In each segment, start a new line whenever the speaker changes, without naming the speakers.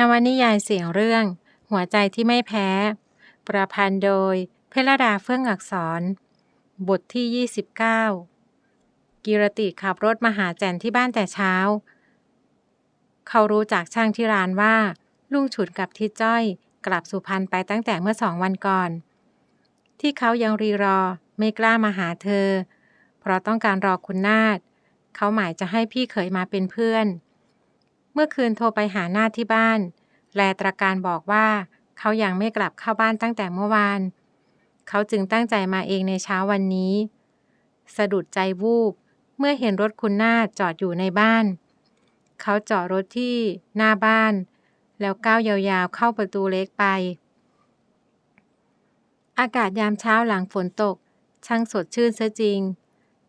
นวนิยายเสียงเรื่อง หัวใจที่ไม่แพ้ ประพันธ์โดย เพลดาเฟื่องอักษร บทที่ 29 กิรติขับรถมาหาแจนที่บ้านแต่เช้า เขารู้จากช่างที่ร้านว่า ลุงฉุดกับทิดจ้อย กลับสุพรรณไปตั้งแต่เมื่อสองวันก่อน ที่เขายังรีรอไม่กล้ามาหาเธอ เพราะต้องการรอคุณนาฏเขาหมายจะให้พี่เขยมาเป็นเพื่อนเเมื่อคืนโทรไปหานาที่บ้าน แลตระการบอกว่า เขายังไม่กลับเข้าบ้านตั้งแต่เมื่อวาน เขาจึงตั้งใจมาเองในเช้าวันนี้ สะดุดใจวูบ เมื่อเห็นรถคุณนาจอดอยู่ในบ้าน เขาจอดรถที่หน้าบ้าน แล้วก้าวยาวๆเข้าประตูเล็กไป อากาศยามเช้าหลังฝนตก ช่างสดชื่นเสียจริง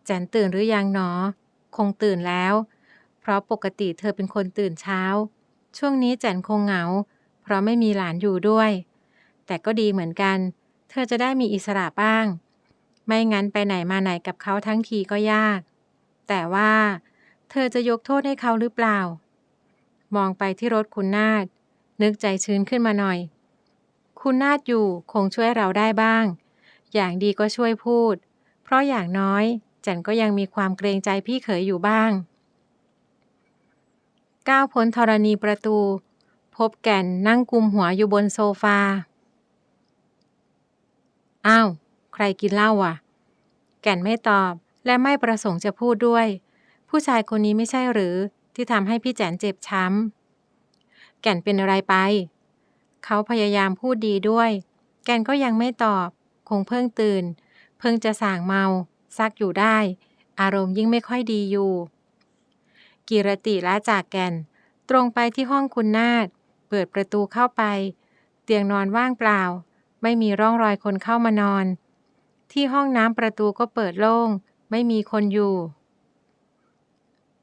แจนตื่นหรือยังหนอ คงตื่นแล้ว เพราะปกติเธอเป็นคนตื่นเช้า ช่วงนี้แจนคงเหงา เพราะไม่มีหลานอยู่ด้วย แต่ก็ดีเหมือนกัน เธอจะได้มีอิสระบ้าง ไม่งั้นไปไหนมาไหนกับเขาทั้งทีก็ยาก แต่ว่า เธอจะยกโทษให้เขาหรือเปล่า มองไปที่รถคุณนาฏนึกใจชื้นขึ้นมาหน่อย คุณนาฏอยู่คงช่วยเราได้บ้าง อย่างดีก็ช่วยพูด เพราะอย่างน้อยแจันก็ยังมีความเกรงใจพี่เขยอยู่บ้าง ก้าวพ้นธรณีประตู พบแก่นนั่งกุมหัวอยู่บนโซฟา อ้าว ใครกินเหล้าอะ แก่นไม่ตอบและไม่ประสงค์จะพูดด้วย ผู้ชายคนนี้ไม่ใช่หรือที่ทำให้พี่แจนเจ็บช้ำ แก่นเป็นอะไรไป เขาพยายามพูดดีด้วย แก่นก็ยังไม่ตอบ คงเพิ่งตื่น เพิ่งจะส่างเมา ซักอยู่ได้ อารมณ์ยิ่งไม่ค่อยดีอยู่ กิรติละจากแก่น ตรงไปที่ห้องคุณนาฏเปิดประตูเข้าไป เตียงนอนว่างเปล่า ไม่มีร่องรอยคนเข้ามานอน ที่ห้องน้ำประตูก็เปิดโล่ง ไม่มีคนอยู่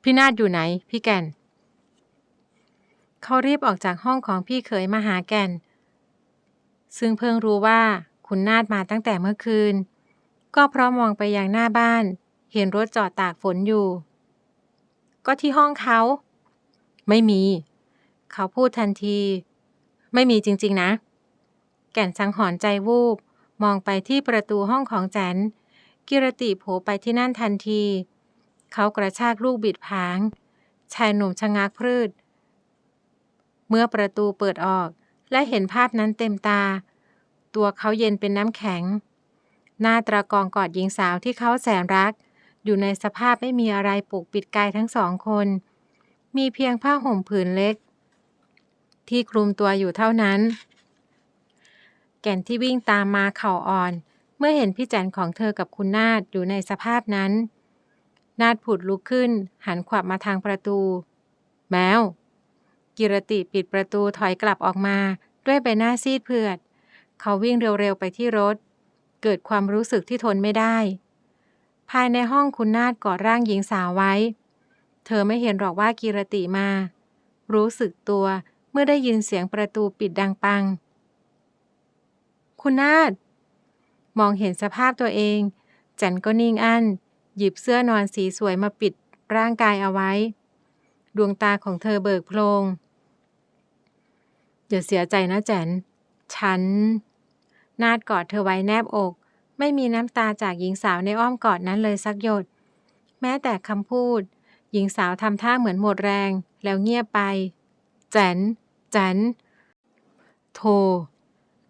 พี่นาฏอยู่ไหน พี่แก่น เขารีบออกจากห้องของพี่เขยมาหาแก่น ซึ่งเพิ่งรู้ว่าคุณนาฏมาตั้งแต่เมื่อคืน ก็เพราะมองไปยังหน้าบ้าน เห็นรถจอดตากฝนอยู่ ก็ที่ห้องเขา ไม่มี เขาพูดทันที ไม่มีจริง ๆ นะ แก่นสังหรณ์ใจวูบ มองไปที่ประตูห้องของแจนกิรติโผไปที่นั่นทันที เขากระชากลูกบิดผาง ชายหนุ่มชะงักพืชเมื่อประตูเปิดออกและเห็นภาพนั้นเต็มตา ตัวเขาเย็นเป็นน้ำแข็ง หน้าตรากองกอดหญิงสาวที่เขาแสนรัก อยู่ในสภาพไม่มีอะไรปกปิดกายทั้งสองคน มีเพียงผ้าห่มผืนเล็ก ที่คลุมตัวอยู่เท่านั้น แก่นที่วิ่งตามมาเข่าอ่อน เมื่อเห็นพี่แจนของเธอกับคุณนาฏอยู่ในสภาพนั้น นาฏผุดลุกขึ้น หันขวับมาทางประตู แมวกิรติปิดประตูถอยกลับออกมา ด้วยใบหน้าซีดเผือด เขาวิ่งเร็วๆไปที่รถ เกิดความรู้สึกที่ทนไม่ได้ ภายในห้องคุณนาฏกอดร่างหญิงสาวไว้ เธอไม่เห็นหรอกว่ากิรติมา รู้สึกตัวเมื่อได้ยินเสียงประตูปิดดังปัง คุณนาฏมองเห็นสภาพตัวเอง จันก็นิ่งอั้น หยิบเสื้อนอนสีสวยมาปิดร่างกายเอาไว้ ดวงตาของเธอเบิกโพลงอย่าเสียใจนะแจน ฉัน นาดกอดเธอไว้แนบอก ไม่มีน้ำตาจากหญิงสาวในอ้อมกอดนั้นเลยสักหยด แม้แต่คำพูด หญิงสาวทำท่าเหมือนหมดแรง แล้วเงียบไป แจนแจนโท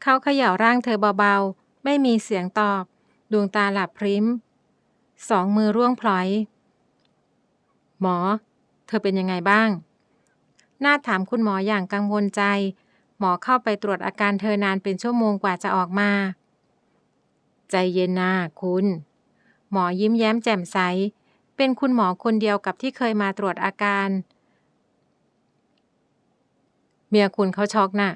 เขาเขย่าร่างเธอเบาๆ ไม่มีเสียงตอบ ดวงตาหลับพริ้ม สองมือร่วงพลอย หมอ เธอเป็นยังไงบ้าง น่าถามคุณหมออย่างกังวลใจ หมอเข้าไปตรวจอาการเธอนานเป็นชั่วโมงกว่าจะออกมา ใจเย็นนะคุณ หมอยิ้มแย้มแจ่มใส เป็นคุณหมอคนเดียวกับที่เคยมาตรวจอาการ เมียคุณเขาช็อกน่ะ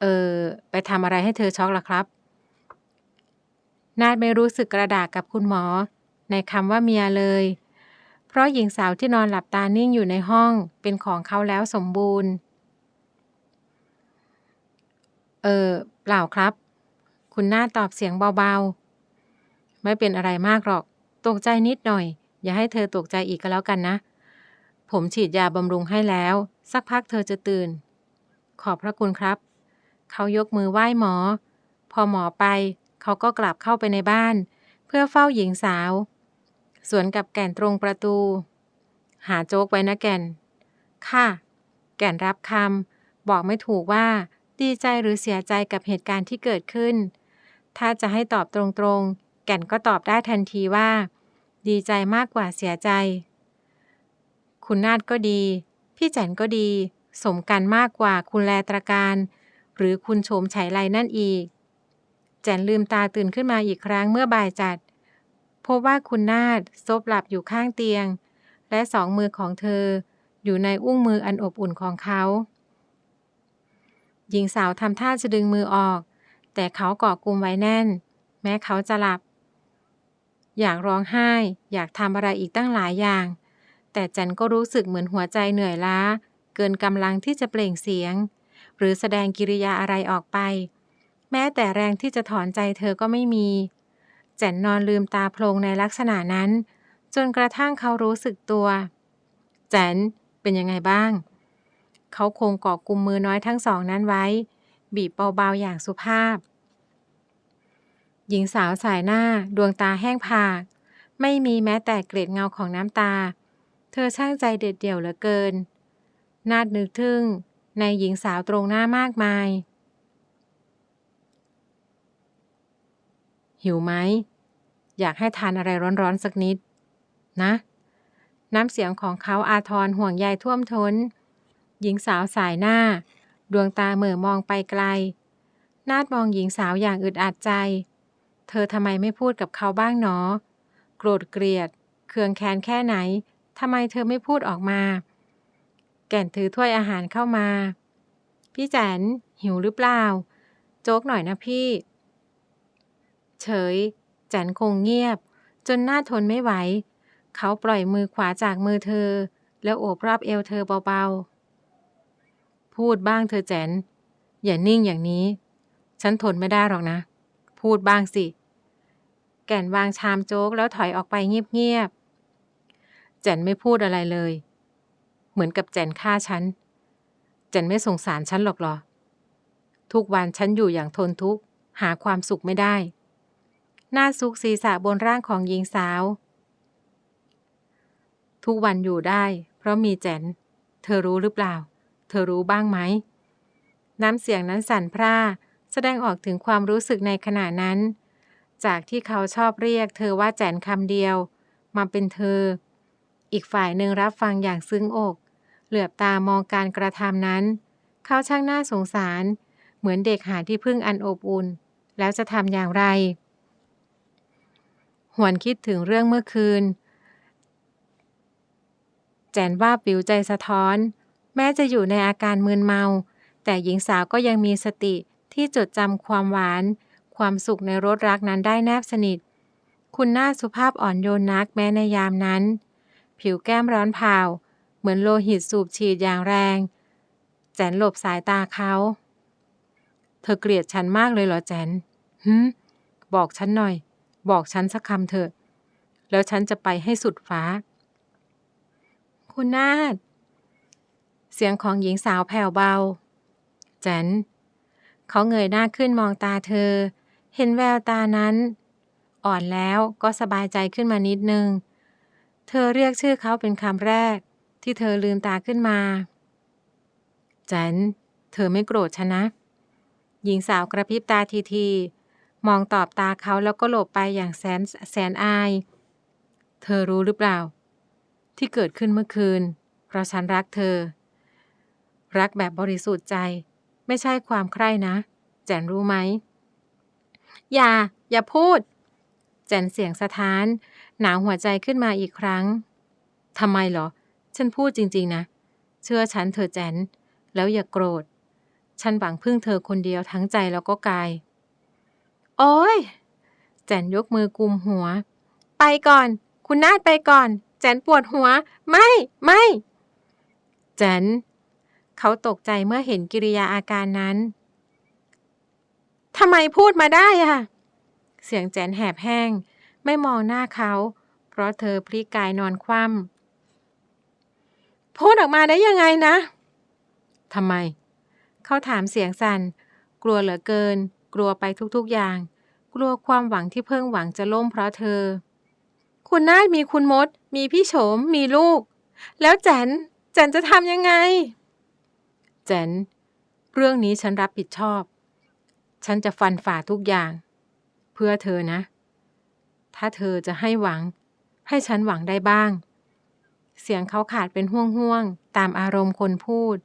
เออ ไปทำอะไรให้เธอช็อกล่ะครับ นาดไม่รู้สึกกระดากกับคุณหมอ ในคำว่าเมียเลย เพราะหญิงสาวที่นอนหลับตานิ่งอยู่ในห้อง เป็นของเขาแล้วสมบูรณ์ เออ เปล่าครับ คุณหน้าตอบเสียงเบาๆ ไม่เป็นอะไรมากหรอก ตกใจนิดหน่อย อย่าให้เธอตกใจอีกก็แล้วกันนะผผมฉีดยาบำรุงให้แล้ว สักพักเธอจะตื่น ขอบพระคุณครับ เขายกมือไหว้หมอ พอหมอไป เขาก็กลับเข้าไปในบ้าน เพื่อเฝ้าหญิงสาว สวนกับแก่นตรงประตู หาโจ๊กไว้นะแก่น ค่ะ แก่นรับคำบอกไม่ถูกว่าดีใจหรือเสียใจกับเหตุการณ์ที่เกิดขึ้น ถ้าจะให้ตอบตรงๆ แก่นก็ตอบได้ทันทีว่า ดีใจมากกว่าเสียใจ คุณนาดก็ดี พี่แจนก็ดี สมกันมากกว่าคุณแลตรการ หรือคุณโฉมไฉไลนั่นอีก แจนลืมตาตื่นขึ้นมาอีกครั้งเมื่อบ่ายจัด พบว่าคุณนาดซบหลับอยู่ข้างเตียง และสองมือของเธอ อยู่ในอุ้งมืออันอบอุ่นของเขา หญิงสาวทำท่าจะดึงมือออก แต่เขาเกาะกลุ่มไว้แน่น แม้เขาจะหลับ อยากร้องไห้ อยากทำอะไรอีกตั้งหลายอย่าง แต่จันก็รู้สึกเหมือนหัวใจเหนื่อยล้า เกินกำลังที่จะเปล่งเสียง หรือแสดงกิริยาอะไรออกไป แม้แต่แรงที่จะถอนใจเธอก็ไม่มีแจนนอนลืมตาโพลงในลักษณะนั้น จนกระทั่งเขารู้สึกตัวแจนเป็นยังไงบ้าง เขาคงเกาะกลุมมือน้อยทั้งสองนั้นไว้ บีบเบาๆอย่างสุภาพ หญิงสาวสายหน้าดวงตาแห้งผาก ไม่มีแม้แต่เกล็ดเงาของน้ำตา เธอช่างใจเด็ดเดี่ยวเหลือเกิน นาดนึกทึ่งในหญิงสาวตรงหน้ามากมาย หิวไหม อยากให้ทานอะไรร้อนๆสักนิด นะ น้ำเสียงของเขาอาทรห่วงใยท่วมทน้น หญิงสาวสายหน้า ดวงตาเหม่อมองไปไกล นาดมองหญิงสาวอย่างอึดอัดใจ เธอทำไมไม่พูดกับเขาบ้างหนอ โกรธเกลียด เคืองแค้นแค่ไหนทำไมเธอไม่พูดออกมา แก่นถือถ้วยอาหารเข้ามา พี่แจนหิวหรือเปล่า โจ๊กหน่อยนะพี่ เฉย แจนคงเงียบ จนหน้าทนไม่ไหว เขาปล่อยมือขวาจากมือเธอ แล้วโอบรอบเอวเธอเบาๆ พูดบ้างเธอแจน อย่านิ่งอย่างนี้ ฉันทนไม่ได้หรอกนะ พูดบ้างสิ แก่นวางชามโจ๊กแล้วถอยออกไปเงียบๆแจนไม่พูดอะไรเลย เหมือนกับแจนฆ่าฉันแจนไม่สงสารฉันหรอกหรอ ทุกวันฉันอยู่อย่างทนทุกข์ หาความสุขไม่ได้ หน้าซุกศีรษะบนร่างของหญิงสาว ทุกวันอยู่ได้ เพราะมีแจน เธอรู้หรือเปล่า เธอรู้บ้างไหม น้ำเสียงนั้นสั่นพร่า แสดงออกถึงความรู้สึกในขณะนั้น จากที่เขาชอบเรียก เธอว่าแจนคำเดียว มาเป็นเธอ อีกฝ่ายหนึ่งรับฟังอย่างซึ้งอก เหลือบตามองการกระทำนั้น เขาช่างน่าสงสาร เหมือนเด็กหาที่พึ่งอันอบอุ่น แล้วจะทำอย่างไร หวนคิดถึงเรื่องเมื่อคืน แจนว่าปิวใจสะท้อน แม้จะอยู่ในอาการมึนเมา แต่หญิงสาวก็ยังมีสติที่จดจำความหวาน ความสุขในรสรักนั้นได้แนบสนิท คุณหน้าสุภาพอ่อนโยนนักแม้ในยามนั้น ผิวแก้มร้อนเผาเหมือนโลหิตสูบฉีดอย่างแรง แจนหลบสายตาเขา เธอเกลียดฉันมากเลยเหรอแจนฮึบอกฉันหน่อย บอกฉันสักคำเถอะ แล้วฉันจะไปให้สุดฟ้า คุณนาฏ เสียงของหญิงสาวแผ่วเบา แจนเขาเงยหน้าขึ้นมองตาเธอ เห็นแววตานั้น อ่อนแล้วก็สบายใจขึ้นมานิดนึง เธอเรียกชื่อเขาเป็นคำแรก ที่เธอลืมตาขึ้นมา แจนเธอไม่โกรธฉันนะ หญิงสาวกระพริบตาทีทีๆมองตอบตาเขาแล้วก็หลบไปอย่างแสนแสนอาย เธอรู้หรือเปล่า ที่เกิดขึ้นเมื่อคืน เพราะฉันรักเธอ รักแบบบริสุทธิ์ใจ ไม่ใช่ความใคร่นะ แจนรู้ไหม อย่า อย่าพูด แจนเสียงสะท้าน หนาวหัวใจขึ้นมาอีกครั้งทำไมเหรอ ฉันพูดจริง ๆ นะ เชื่อฉันเธอแจน แล้วอย่ากโกรธ ฉันหวังพึ่งเธอคนเดียวทั้งใจแล้วก็กาย โอ้ย แจนยกมือกุมหัว ไปก่อน คุณนาดไปก่อน แจนปวดหัว ไม่ ไม่ แจน เขาตกใจเมื่อเห็นกิริยาอาการนั้นทำไมพูดมาได้อะเสียงแจนแหบแห้ง ไม่มองหน้าเขา เพราะเธอพลิกกายนอนคว่ำพูดออกมาได้ยังไงนะทำไม เขาถามเสียงสัน่น กลัวเหลือเกิน กลัวไปทุกๆอย่าง กลัวความหวังที่เพิ่งหวังจะล่มเพราะเธอ คุณนาดมีคุณมด มีพี่โฉม มีลูก แล้วแจนแจนจะทำยังไง แจนเรื่องนี้ฉันรับผิดชอบ ฉันจะฟันฝ่าทุกอย่าง เพื่อเธอนะ ถ้าเธอจะให้หวัง ให้ฉันหวังได้บ้าง เสียงเขาขาดเป็นห่วงๆ ตามอารมณ์คนพูด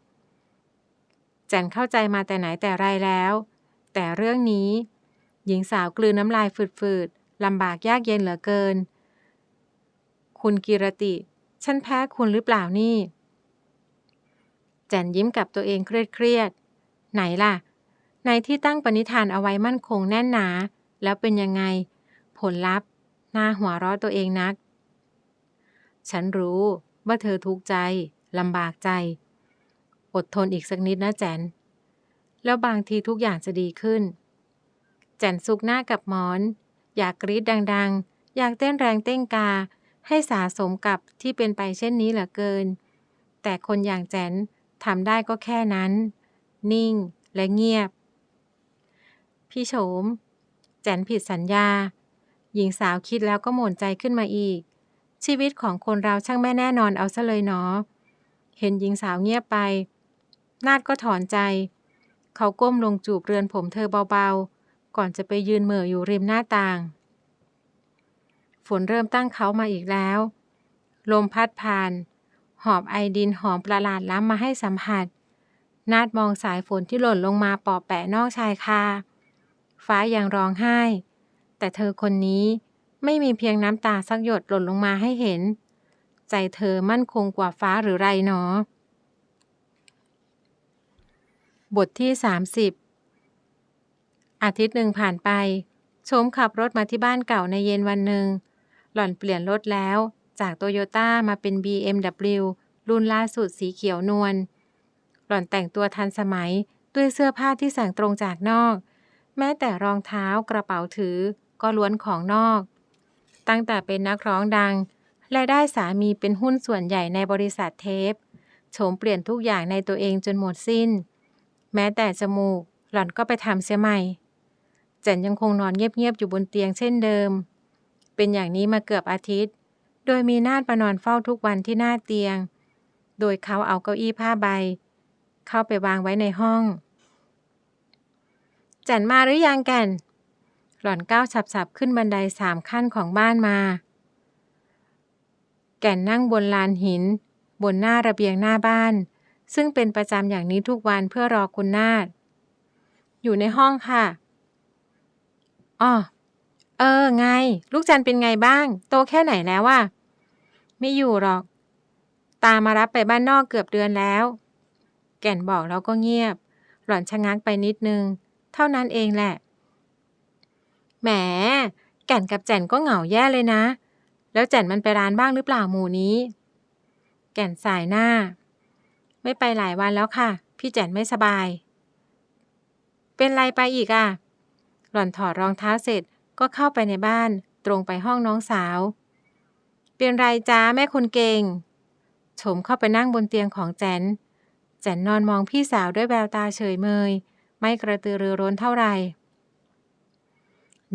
แจนเข้าใจมาแต่ไหนแต่ไรแล้ว แต่เรื่องนี้ หญิงสาวกลืนน้ำลายฝืดๆ ลำบากยากเย็นเหลือเกิน คุณกิรติ ฉันแพ้คุณหรือเปล่านี่ แจนยิ้มกับตัวเองเครียดๆ ไหนล่ะ ในที่ตั้งปณิธานเอาไว้มั่นคงแน่นหนา แล้วเป็นยังไง ผลลัพธ์น่าหัวเราะตัวเองนัก ฉันรู้ว่าเธอทุกข์ใจลำบากใจ อดทนอีกสักนิดนะแจน แล้วบางทีทุกอย่างจะดีขึ้น แจนซุกหน้ากับหมอน อยากกรีดดังๆ อยากเต้นแรงเต้นกา ให้สาสมกับที่เป็นไปเช่นนี้เหลือเกิน แต่คนอย่างแจน ทำได้ก็แค่นั้น นิ่งและเงียบ พี่โฉม แจนผิดสัญญา หญิงสาวคิดแล้วก็หม่นใจขึ้นมาอีก ชีวิตของคนเราช่างไม่แน่นอนเอาซะเลยเนาะเห็นหญิงสาวเงียบไป นาดก็ถอนใจ เขาก้มลงจูบเรือนผมเธอเบาๆ ก่อนจะไปยืนเหม่ออยู่ริมหน้าต่าง ฝนเริ่มตั้งเขามาอีกแล้ว ลมพัดผ่าน อบไอดินหอมประหลาดล้ำมาให้สัมผัส นาดมองสายฝนที่หล่นลงมาปอแปะนอกชายคา ฟ้ายังร้องไห้ แต่เธอคนนี้ไม่มีเพียงน้ำตาสักหยดหล่นลงมาให้เห็น ใจเธอมั่นคงกว่าฟ้าหรือไรหนอ บทที่ 30 อาทิตย์หนึ่งผ่านไปโชมขับรถมาที่บ้านเก่าในเย็นวันหนึ่ง หล่อนเปลี่ยนรถแล้ว จากโตโยต้ามาเป็น BMW รุ่นล่าสุดสีเขียวนวล หล่อนแต่งตัวทันสมัยด้วยเสื้อผ้าที่สั่งตรงจากนอก แม้แต่รองเท้ากระเป๋าถือก็ล้วนของนอก ตั้งแต่เป็นนักร้องดัง และได้สามีเป็นหุ้นส่วนใหญ่ในบริษัทเทปโฉมเปลี่ยนทุกอย่างในตัวเองจนหมดสิ้น แม้แต่จมูก หล่อนก็ไปทำเสียใหม่แจนยังคงนอนเงียบๆอยู่บนเตียงเช่นเดิม เป็นอย่างนี้มาเกือบอาทิตย์ โดยมีนาดมานอนเฝ้าทุกวันที่หน้าเตียง โดยเขาเอาเก้าอี้ผ้าใบ เข้าไปวางไว้ในห้องแจนมาหรือยังแก่น หล่อนก้าวฉับๆ ขึ้นบันไดสามขั้นของบ้านมา แก่นนั่งบนลานหิน บนหน้าระเบียงหน้าบ้าน ซึ่งเป็นประจำอย่างนี้ทุกวันเพื่อรอคุณนาดอยู่ในห้องค่ะอ๋อเออ ไง ลูกจันเป็นไงบ้าง โตแค่ไหนแล้ววะ ไม่อยู่หรอก ตามารับไปบ้านนอกเกือบเดือนแล้ว แก่นบอกแล้วก็เงียบ หล่อนชะงักไปนิดนึง เท่านั้นเองแหละ แหม แก่นกับแจ่นก็เหงาแย่เลยนะ แล้วแจ่นมันไปร้านบ้างหรือเปล่าหมู่นี้ แก่นสายหน้า ไม่ไปหลายวันแล้วค่ะ พี่แจ่นไม่สบาย เป็นไรไปอีกอะ่ะ หล่อนถอดรองเท้าเสร็จก็เข้าไปในบ้าน ตรงไปห้องน้องสาว เป็นไรจ้าแม่คนเก่งโฉมเข้าไปนั่งบนเตียงของแจนแจนนอนมองพี่สาวด้วยแววตาเฉยเมย ไม่กระตือรือร้นเท่าไหร่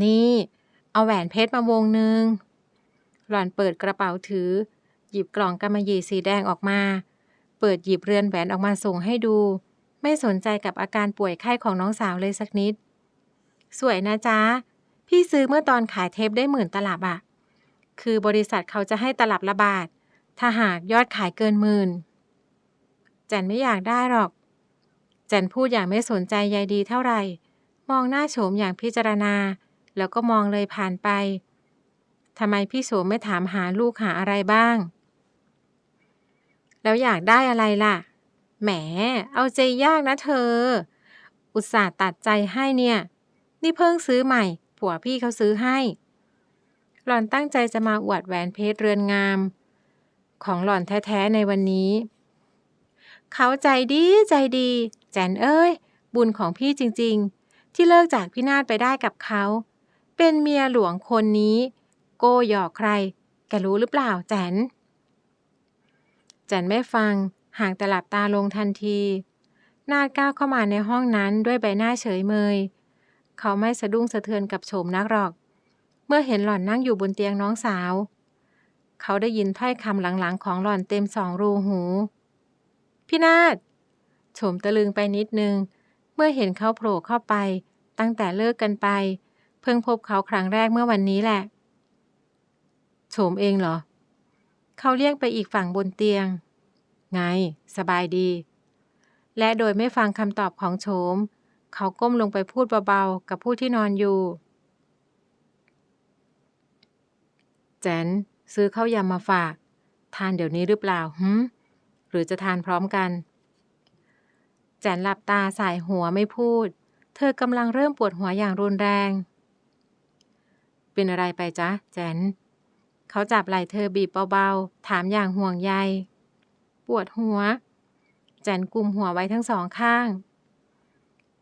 นี่ เอาแหวนเพชรมาวงหนึ่ง หล่อนเปิดกระเป๋าถือ หยิบกล่องกำมะหยี่สีแดงออกมา เปิดหยิบเรือนแหวนออกมาส่งให้ดู ไม่สนใจกับอาการป่วยไข้ของน้องสาวเลยสักนิด สวยนะจ๊ะ พี่ซื้อเมื่อตอนขายเทปได้หมื่นตลับอะ คือบริษัทเขาจะให้ตลับละบาท ถ้าหากยอดขายเกินหมื่น แจนไม่อยากได้หรอก แจนพูดอย่างไม่สนใจใยดีเท่าไหร่ มองหน้าโฉมอย่างพิจารณา แล้วก็มองเลยผ่านไป ทำไมพี่โฉมไม่ถามหาลูกหาอะไรบ้าง แล้วอยากได้อะไรล่ะ แหม เอาใจยากนะเธอ อุตส่าห์ตัดใจให้เนี่ย นี่เพิ่งซื้อใหม่ ผัวพี่เขาซื้อให้ หล่อนตั้งใจจะมาอวดแหวนเพชรเรือนงาม ของหล่อนแท้ๆในวันนี้ เขาใจดีใจดี แจนเอ้ย บุญของพี่จริงๆ ที่เลิกจากพี่นาฏไปได้กับเขา เป็นเมียหลวงคนนี้ โกหยอกใคร แกรู้หรือเปล่าแจนแจนไม่ฟัง ห่างแต่หลับตาลงทันที นาดก้าวเข้ามาในห้องนั้นด้วยใบหน้าเฉยเมย เขาไม่สะดุ้งสะเทือนกับโฉมนักหรอก มื่อเห็นหล่อนนั่งอยู่บนเตียงน้องสาว เขาได้ยินถ้อยคำหลังๆ ของหล่อนเต็มสองรูหู พี่นาดโฉมตะลึงไปนิดนึง เมื่อเห็นเขาโผล่เข้าไป ตั้งแต่เลิกกันไป เพิ่งพบเขาครั้งแรกเมื่อวันนี้แหละ โฉมเองเหรอ เขาเรียกไปอีกฝั่งบนเตียง ไง สบายดี และโดยไม่ฟังคำตอบของโฉม เขาก้มลงไปพูดเบาๆ กับผู้ที่นอนอยู่ แจนซื้อข้าวยำมาฝาก ทานเดี๋ยวนี้หรือเปล่าหืมหรือจะทานพร้อมกัน แจนหลับตาสายหัวไม่พูด เธอกำลังเริ่มปวดหัวอย่างรุนแรง เป็นอะไรไปจ๊ะ แจนเขาจับไหล่เธอบีบเบาๆ ถามอย่างห่วงใย ปวดหัว แจนกุมหัวไว้ทั้งสองข้าง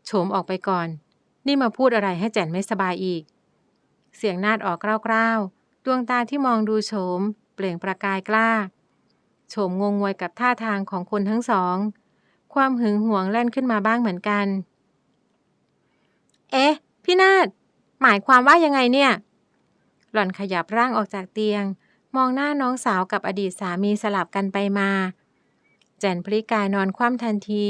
โฉมออกไปก่อน นี่มาพูดอะไรให้แจนไม่สบายอีก เสียงนาดออกกล้าวๆ ดวงตาที่มองดูโฉม เปล่งประกายกล้า โฉมงงงวยกับท่าทางของคนทั้งสอง ความหึงหวงแล่นขึ้นมาบ้างเหมือนกัน เอ๊ะ พี่นาดหมายความว่ายังไงเนี่ย หล่อนขยับร่างออกจากเตียง มองหน้าน้องสาวกับอดีตสามีสลับกันไปมา แจนพลิกายนอนคว่ำทันที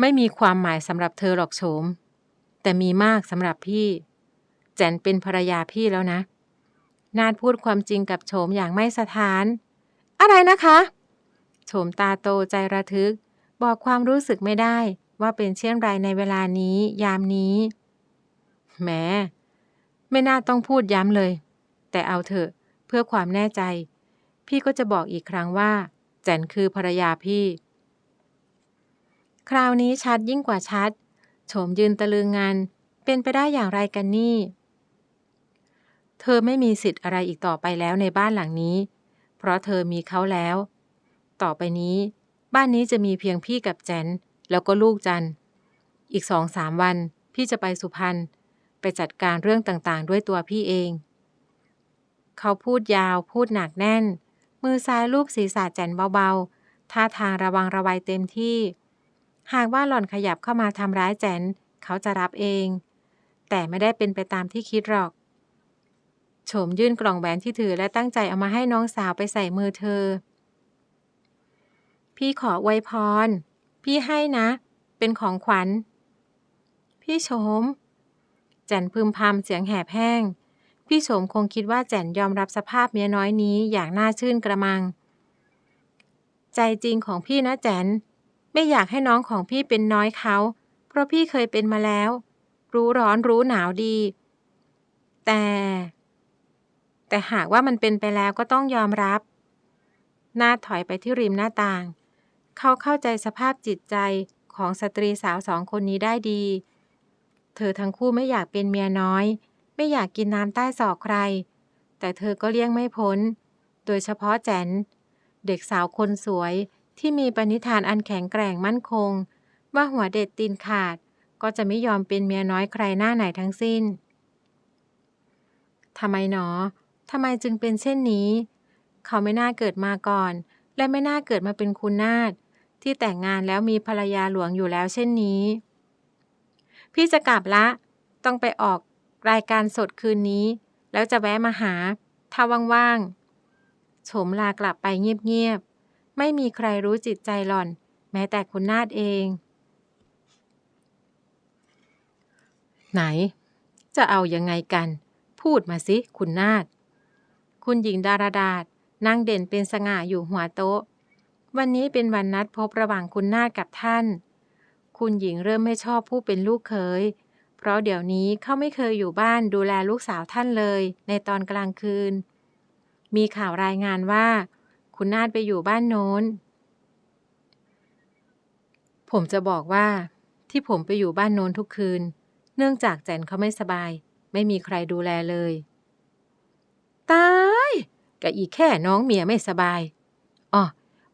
ไม่มีความหมายสำหรับเธอหรอกโฉม แต่มีมากสำหรับพี่ แจนเป็นภรรยาพี่แล้วนะ นาดพูดความจริงกับโฉมอย่างไม่สะท้าน อะไรนะคะ โฉมตาโตใจระทึก บอกความรู้สึกไม่ได้ว่าเป็นเช่นไรในเวลานี้ยามนี้ แหม ไม่น่าต้องพูดย้ำเลย แต่เอาเถอะเพื่อความแน่ใจ พี่ก็จะบอกอีกครั้งว่า แจนคือภรรยาพี่ คราวนี้ชัดยิ่งกว่าชัด โฉมยืนตะลึงงานเป็นไปได้อย่างไรกันนี่ เธอไม่มีสิทธิ์อะไรอีกต่อไปแล้วในบ้านหลังนี้ เพราะเธอมีเขาแล้ว ต่อไปนี้ บ้านนี้จะมีเพียงพี่กับแจนแล้วก็ลูกจัน อีกสองสามวัน พี่จะไปสุพรรณไปจัดการเรื่องต่างๆ ด้วยตัวพี่เอง เขาพูดยาวพูดหนักแน่น มือซ้ายลูบศีรษะแจนเบาๆท่าทางระวังระวัยเต็มที่ หากว่าหล่อนขยับเข้ามาทำร้ายแจนเขาจะรับเอง แต่ไม่ได้เป็นไปตามที่คิดหรอก โฉมยื่นกล่องแหวนที่ถือและตั้งใจเอามาให้น้องสาวไปใส่มือเธอ พี่ขออวพร พี่ให้นะ เป็นของขวัญ พี่โฉมแจนพึมพำเสียงแหบแห้ง พี่โฉมคงคิดว่าแจนยอมรับสภาพเมียน้อยนี้อย่างน่าชื่นกระมัง ใจจริงของพี่นะแจนไม่อยากให้น้องของพี่เป็นน้อยเขาเพราะพี่เคยเป็นมาแล้ว รู้ร้อนรู้หนาวดี แต่ แต่หากว่ามันเป็นไปแล้วก็ต้องยอมรับ หน้าถอยไปที่ริมหน้าต่าง เขาเข้าใจสภาพจิตใจของสตรีสาวสองคนนี้ได้ดี เธอทั้งคู่ไม่อยากเป็นเมียน้อย ไม่อยากกินน้ำใต้ศอกใคร แต่เธอก็เลี่ยงไม่พ้น โดยเฉพาะแจนเด็กสาวคนสวยที่มีปณิธานอันแข็งแกร่งมั่นคง ว่าหัวเด็ดตีนขาดก็จะไม่ยอมเป็นเมียน้อยใครหน้าไหนทั้งสิ้น ทำไมหนอ ทำไมจึงเป็นเช่นนี้ เขาไม่น่าเกิดมาก่อน และไม่น่าเกิดมาเป็นคุณนาฏที่แต่งงานแล้วมีภรรยาหลวงอยู่แล้วเช่นนี้ พี่จะกลับละ ต้องไปออกรายการสดคืนนี้ แล้วจะแวะมาหา ถ้าว่างๆโฉมลากลับไปเงียบๆ ไม่มีใครรู้จิตใจหล่อน แม้แต่คุณนาฏเอง ไหน จะเอายังไงกัน พูดมาสิคุณนาฏ คุณหญิงดารดาษนั่งเด่นเป็นสง่าอยู่หัวโต๊ะ วันนี้เป็นวันนัดพบระหว่างคุณนาฏกับท่าน คุณหญิงเริ่มไม่ชอบผู้เป็นลูกเขย เพราะเดี๋ยวนี้เขาไม่เคยอยู่บ้านดูแลลูกสาวท่านเลย ในตอนกลางคืน มีข่าวรายงานว่า คุณนาฏไปอยู่บ้านโน้น ผมจะบอกว่าที่ผมไปอยู่บ้านโน้นทุกคืน เนื่องจากแจนเขาไม่สบาย ไม่มีใครดูแลเลย ตา ก็อีกแค่น้องเมียไม่สบายอ๋อ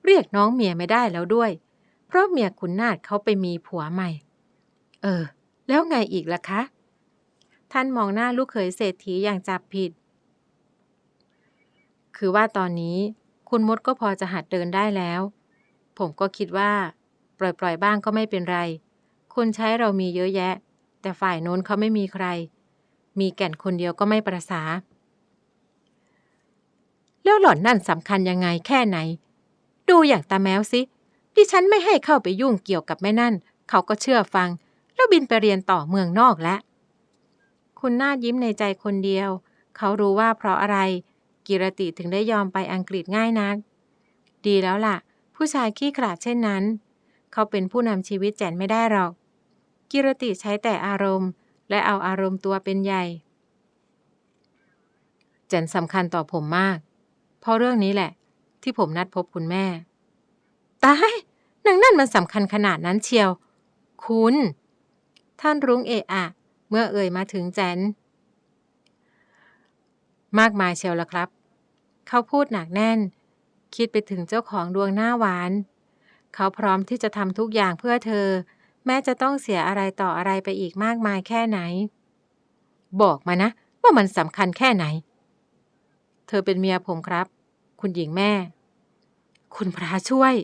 เรียกน้องเมียไม่ได้แล้วด้วย เพราะเมียคุณนาฏเขาไปมีผัวใหม่ เออ แล้วไงอีกล่ะคะ ท่านมองหน้าลูกเขยเศรษฐีอย่างจับผิด คือว่าตอนนี้คุณมดก็พอจะหัดเดินได้แล้ว ผมก็คิดว่า ปล่อยๆบ้างก็ไม่เป็นไร คนใช้เรามีเยอะแยะ แต่ฝ่ายโน้นเขาไม่มีใคร มีแก่นคนเดียวก็ไม่ประสา แล้วหล่อนนั่นสำคัญยังไงแค่ไหน ดูอย่างตาแมวสิดิฉันไม่ให้เข้าไปยุ่งเกี่ยวกับแม่นั่น เขาก็เชื่อฟัง แล้วบินไปเรียนต่อเมืองนอกแล้วคุณนาดยิ้มในใจคนเดียว เขารู้ว่าเพราะอะไร กิรติถึงได้ยอมไปอังกฤษง่ายนัก ดีแล้วล่ะ ผู้ชายขี้ขลาดเช่นนั้น เขาเป็นผู้นำชีวิตแจนไม่ได้หรอก กิรติใช้แต่อารมณ์ และเอาอารมณ์ตัวเป็นใหญ่ แจนสำคัญต่อผมมาก เพราะเรื่องนี้แหละ ที่ผมนัดพบคุณแม่ ตายนางนั่นมันสำคัญขนาดนั้นเชียว คุณ ท่านรุ้งเอะอะ เมื่อเอ่ยมาถึงแจนมากมายเชียวละครับ เขาพูดหนักแน่น คิดไปถึงเจ้าของดวงหน้าหวาน เขาพร้อมที่จะทำทุกอย่างเพื่อเธอ แม้จะต้องเสียอะไรต่ออะไรไปอีกมากมายแค่ไหน บอกมานะ ว่ามันสำคัญแค่ไหน ธอเป็นเมียผมครับ คุณหญิงแม่ คุณพระช่วย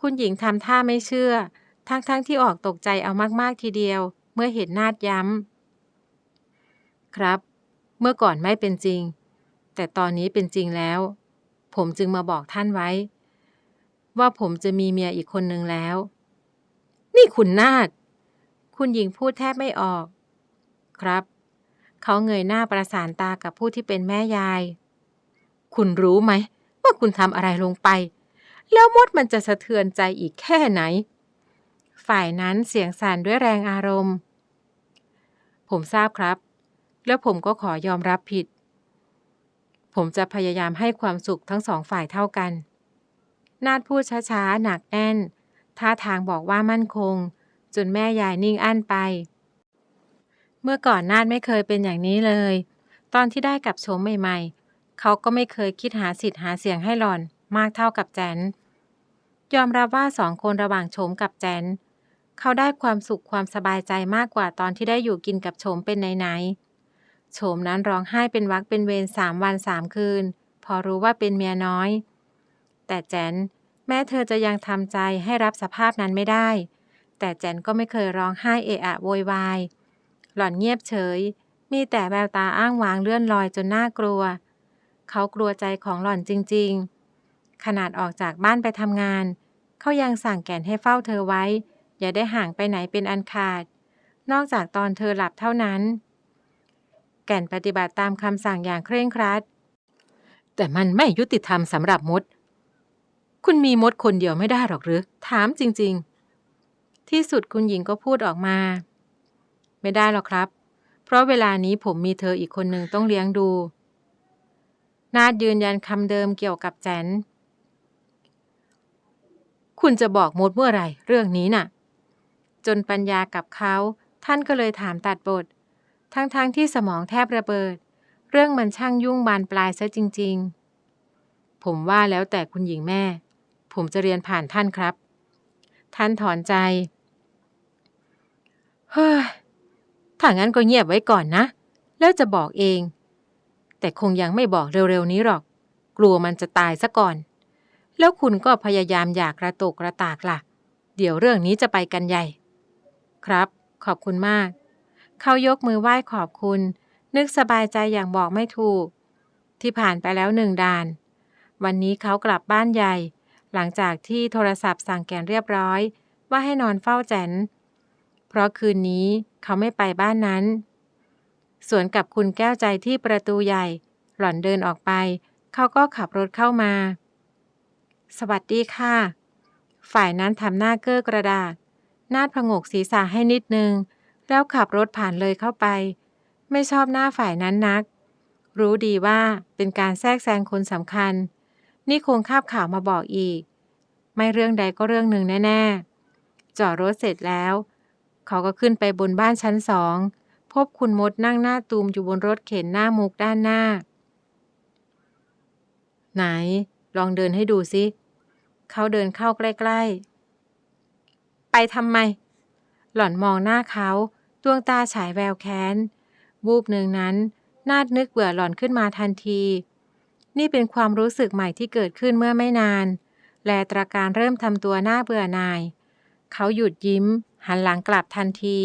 คุณหญิงทำท่าไม่เชื่อ ทั้งๆทที่ออกตกใจเอามากๆทีเดียว เมื่อเห็นนาดย้ำ ครับ เมื่อก่อนไม่เป็นจริง แต่ตอนนี้เป็นจริงแล้ว ผมจึงมาบอกท่านไว้ ว่าผมจะมีเมียอีกคนหนึ่งแล้ว นี่คุณนาดคุณหญิงพูดแทบไม่ออก ครับ เขาเงยหน้าประสานตากับผู้ที่เป็นแม่ยาย คุณรู้ไหม ว่าคุณทำอะไรลงไป แล้วมดมันจะสะเทือนใจอีกแค่ไหน ฝ่ายนั้นเสียงสั่นด้วยแรงอารมณ์ ผมทราบครับ แล้วผมก็ขอยอมรับผิด ผมจะพยายามให้ความสุขทั้งสองฝ่ายเท่ากัน นาดพูดช้าๆ หนักแน่น ท่าทางบอกว่ามั่นคง จนแม่ยายนิ่งอั้นไป เมื่อก่อนนาดไม่เคยเป็นอย่างนี้เลยตอนที่ได้กับโฉมใหม่ๆ เขาก็ไม่เคยคิดหาสิทธิ์หาเสียงให้หล่อน มากเท่ากับแจนยอมรับว่าสองคนระหว่างโฉมกับแจนเขาได้ความสุขความสบายใจมากกว่าตอนที่ได้อยู่กินกับโฉมเป็นไหนๆโฉมนั้นร้องไห้เป็นวักเป็นเวรสามวันสามคืน พอรู้ว่าเป็นเมียน้อย แต่แจนแม้เธอจะยังทำใจให้รับสภาพนั้นไม่ได้ แต่แจนก็ไม่เคยร้องไห้เอะอะโวยวาย หล่อนเงียบเฉย มีแต่แววตาอ้างวางเลื่อนลอยจนน่ากลัว เขากลัวใจของหล่อนจริง ๆ ขนาดออกจากบ้านไปทำงาน เขายังสั่งแก่นให้เฝ้าเธอไว้ อย่าได้ห่างไปไหนเป็นอันขาด นอกจากตอนเธอหลับเท่านั้น แก่นปฏิบัติตามคำสั่งอย่างเคร่งครัด แต่มันไม่ยุติธรรมสำหรับมด คุณมีมดคนเดียวไม่ได้หรอกหรือ ถามจริง ๆ ที่สุดคุณหญิงก็พูดออกมา ไม่ได้หรอกครับ เพราะเวลานี้ผมมีเธออีกคนหนึ่งต้องเลี้ยงดู นาดยืนยันคำเดิมเกี่ยวกับแจนคุณจะบอกมดเมื่อไหร่เรื่องนี้น่ะ จนปัญญากับเขาท่านก็เลยถามตัดบท ทั้งๆทที่สมองแทบระเบิด เรื่องมันช่างยุ่งบานปลายซะจริง ๆ ผมว่าแล้วแต่คุณหญิงแม่ ผมจะเรียนผ่านท่านครับ ท่านถอนใจเฮ้ยถ้างั้นก็เงียบไว้ก่อนนะ แล้วจะบอกเอง แต่คงยังไม่บอกเร็วๆนี้หรอก กลัวมันจะตายซะก่อน แล้วคุณก็พยายามอยากกระตกกระตากล่ะ เดี๋ยวเรื่องนี้จะไปกันใหญ่ ครับ ขอบคุณมาก เขายกมือไหว้ขอบคุณ นึกสบายใจอย่างบอกไม่ถูก ที่ผ่านไปแล้วหนึ่งดาน วันนี้เขากลับบ้านใหญ่ หลังจากที่โทรศัพท์สั่งแกนเรียบร้อย ว่าให้นอนเฝ้าแจนเพราะคืนนี้เขาไม่ไปบ้านนั้น สวนกับคุณแก้วใจที่ประตูใหญ่ หล่อนเดินออกไป เขาก็ขับรถเข้ามา สวัสดีค่ะ ฝ่ายนั้นทำหน้าเก้อกระดาษ นาดผงกศีรษะให้นิดนึง แล้วขับรถผ่านเลยเข้าไป ไม่ชอบหน้าฝ่ายนั้นนัก รู้ดีว่าเป็นการแทรกแซงคนสำคัญ นี่คงคาบข่าวมาบอกอีก ไม่เรื่องใดก็เรื่องหนึ่งแน่ ๆ จอดรถเสร็จแล้ว เขาก็ขึ้นไปบนบ้านชั้นสอง พบคุณมดนั่งหน้าตูมอยู่บนรถเข็นหน้ามุกด้านหน้า ไหน ลองเดินให้ดูสิเขาเดินเข้าใกล้ ๆ ไปทำไม หล่อนมองหน้าเขาดวงตาฉายแววแค้นวูบหนึ่งนั้น นาดนึกเบื่อหล่อนขึ้นมาทันที นี่เป็นความรู้สึกใหม่ที่เกิดขึ้นเมื่อไม่นาน แลตราการเริ่มทำตัวหน้าเบื่อนาย เขาหยุดยิ้ม หันหลังกลับทันที